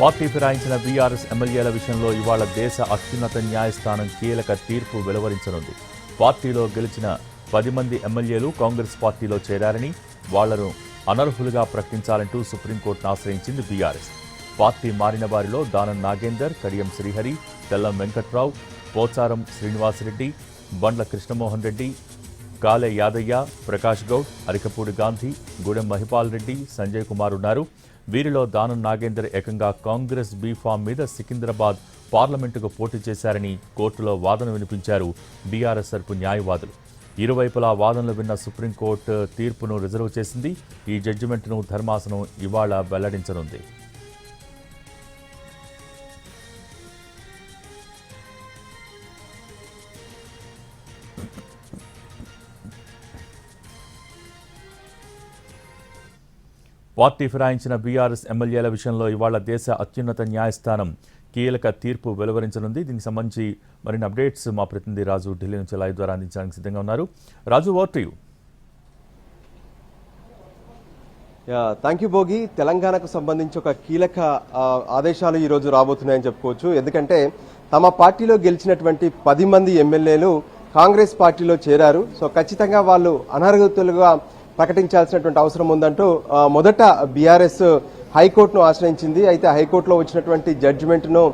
Party ఫిరాయించిన BRS ఎమ్మెల్యేల విషయంలో ఇవాళ దేశ అత్యున్నత న్యాయస్థానం కీలక తీర్పు వెలువరించనుంది. పార్టీలో గెలిచిన పది మంది ఎమ్మెల్యేలు కాంగ్రెస్ పార్టీలో చేరారని వాళ్ళను అనర్హులుగా ప్రకటించాలంటూ సుప్రీంకోర్టును ఆశ్రయించింది బీఆర్ఎస్. పార్టీ మారిన వారిలో దానం నాగేందర్ కడియం శ్రీహరి తెల్లం వెంకట్రావు పోచారం శ్రీనివాసరెడ్డి బండ్ల కృష్ణమోహన్ రెడ్డి కాలే యాదయ్య ప్రకాష్ గౌడ్ అరికపూడి గాంధీ గూడెం మహిపాల్ రెడ్డి సంజయ్ కుమార్ ఉన్నారు. వీరిలో దానం నాగేందర్ ఏకంగా కాంగ్రెస్ బీఫామ్ మీద సికింద్రాబాద్ పార్లమెంటుకు పోటీ చేశారని కోర్టులో వాదన వినిపించారు బీఆర్ఎస్ తరపు న్యాయవాదులు. ఇరువైపులా వాదనలు విన్న సుప్రీంకోర్టు తీర్పును రిజర్వ్ చేసింది. ఈ జడ్జిమెంట్ను ధర్మాసనం ఇవాళ వెల్లడించనుంది. పార్టీ ఫిరాయించిన బీఆర్ఎస్ ఎమ్మెల్యేల విషయంలో ఇవాళ దేశ అత్యున్నత న్యాయస్థానం కీలక తీర్పు వెలువరించనుంది. దీనికి సంబంధించి మరిన్ని అప్డేట్స్ మా ప్రతినిధి రాజు ఢిల్లీ నుంచి లైవ్ ద్వారా అందించడానికి సిద్ధంగా ఉన్నారు. Raju over you thank you Bhogi. తెలంగాణకు సంబంధించి ఒక కీలక ఆదేశాలు ఈరోజు రాబోతున్నాయని చెప్పుకోవచ్చు. ఎందుకంటే తమ పార్టీలో గెలిచినటువంటి పది మంది ఎమ్మెల్యేలు కాంగ్రెస్ పార్టీలో చేరారు. సో ఖచ్చితంగా వాళ్ళు అనర్హతులుగా ప్రకటించాల్సినటువంటి అవసరం ఉందంటూ మొదట బీఆర్ఎస్ హైకోర్టును ఆశ్రయించింది. అయితే హైకోర్టులో వచ్చినటువంటి జడ్జిమెంట్ను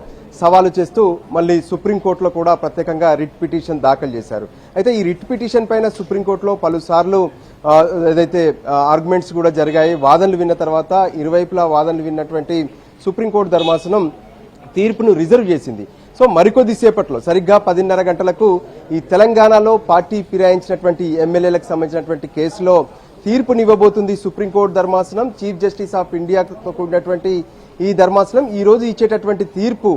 సవాలు చేస్తూ మళ్ళీ సుప్రీంకోర్టులో కూడా ప్రత్యేకంగా రిట్ పిటిషన్ దాఖలు చేశారు. అయితే ఈ రిట్ పిటిషన్ పైన సుప్రీంకోర్టులో పలుసార్లు ఏదైతే ఆర్గ్యుమెంట్స్ కూడా జరిగాయి వాదనలు విన్న తర్వాత ఇరువైపులా వాదనలు విన్నటువంటి సుప్రీంకోర్టు ధర్మాసనం తీర్పును రిజర్వ్ చేసింది. సో మరికొద్ది సేపట్లో సరిగ్గా పదిన్నర గంటలకు ఈ తెలంగాణలో పార్టీ ఫిరాయించినటువంటి ఎమ్మెల్యేలకు సంబంధించినటువంటి కేసులో తీర్పునివ్వబోతుంది సుప్రీంకోర్టు ధర్మాసనం. చీఫ్ జస్టిస్ ఆఫ్ ఇండియాతో కూడినటువంటి ఈ ధర్మాసనం. ఈ రోజు ఇచ్చేటటువంటి తీర్పు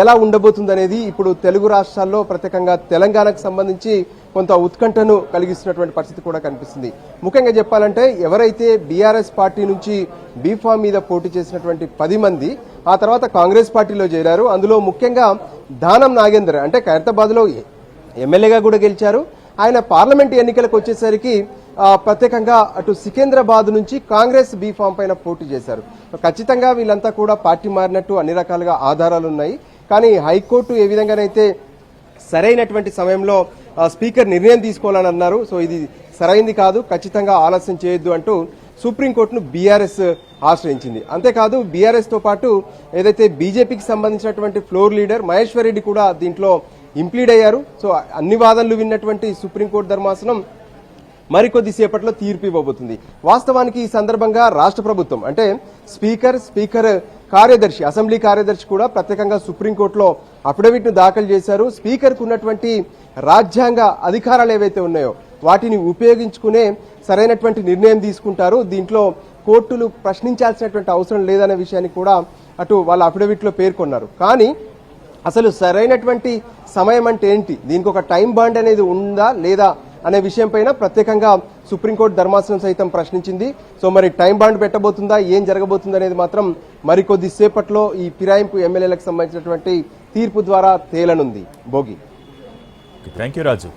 ఎలా ఉండబోతుంది అనేది ఇప్పుడు తెలుగు రాష్ట్రాల్లో ప్రత్యేకంగా తెలంగాణకు సంబంధించి కొంత ఉత్కంఠను కలిగిస్తున్నటువంటి పరిస్థితి కూడా కనిపిస్తుంది. ముఖ్యంగా చెప్పాలంటే ఎవరైతే బీఆర్ఎస్ పార్టీ నుంచి బీఫామ్ మీద పోటీ చేసినటువంటి పది మంది ఆ తర్వాత కాంగ్రెస్ పార్టీలో చేరారు. అందులో ముఖ్యంగా దానం నాగేందర్ అంటే ఖైరతాబాద్లో ఎమ్మెల్యేగా కూడా గెలిచారు. ఆయన పార్లమెంట్ ఎన్నికలకు వచ్చేసరికి ప్రత్యేకంగా అటు సికింద్రాబాద్ నుంచి కాంగ్రెస్ బీఫామ్ పైన పోటీ చేశారు. ఖచ్చితంగా వీళ్ళంతా కూడా పార్టీ మారినట్టు అన్ని రకాలుగా ఆధారాలు ఉన్నాయి. కానీ హైకోర్టు ఏ విధంగానైతే సరైనటువంటి సమయంలో స్పీకర్ నిర్ణయం తీసుకోవాలని అన్నారు సో ఇది సరైంది కాదు ఖచ్చితంగా ఆలస్యం చేయొద్దు అంటూ సుప్రీంకోర్టును బీఆర్ఎస్ ఆశ్రయించింది. అంతేకాదు బీఆర్ఎస్తో పాటు ఏదైతే బీజేపీకి సంబంధించినటువంటి ఫ్లోర్ లీడర్ మహేశ్వర్ రెడ్డి కూడా దీంట్లో ఇంప్లీడ్ అయ్యారు. సో అన్ని వాదనలు విన్నటువంటి సుప్రీంకోర్టు ధర్మాసనం మరికొద్ది సేపట్లో తీర్పు ఇవ్వబోతుంది. వాస్తవానికి ఈ సందర్భంగా రాష్ట్ర ప్రభుత్వం అంటే స్పీకర్ స్పీకర్ కార్యదర్శి అసెంబ్లీ కార్యదర్శి కూడా ప్రత్యేకంగా సుప్రీంకోర్టులో అఫిడవిట్ను దాఖలు చేశారు. స్పీకర్కు ఉన్నటువంటి రాజ్యాంగ అధికారాలు ఏవైతే ఉన్నాయో వాటిని ఉపయోగించుకునే సరైనటువంటి నిర్ణయం తీసుకుంటారు. దీంట్లో కోర్టులు ప్రశ్నించాల్సినటువంటి అవసరం లేదనే విషయాన్ని కూడా అటు వాళ్ళ అఫిడవిట్లో పేర్కొన్నారు. కానీ అసలు సరైనటువంటి సమయం అంటే ఏంటి? దీనికి ఒక టైం బాండ్ అనేది ఉందా లేదా? అనే విషయంపైన ప్రత్యేకంగా సుప్రీంకోర్టు ధర్మాసనం సైతం ప్రశ్నించింది. సో మరి టైం బాండ్ పెట్టబోతుందా? ఏం జరగబోతుంది అనేది మాత్రం మరికొద్ది సేపట్లో ఈ ఫిరాయింపు ఎమ్మెల్యేలకు సంబంధించినటువంటి తీర్పు ద్వారా తేలనుంది. భోగి. Thank you Raju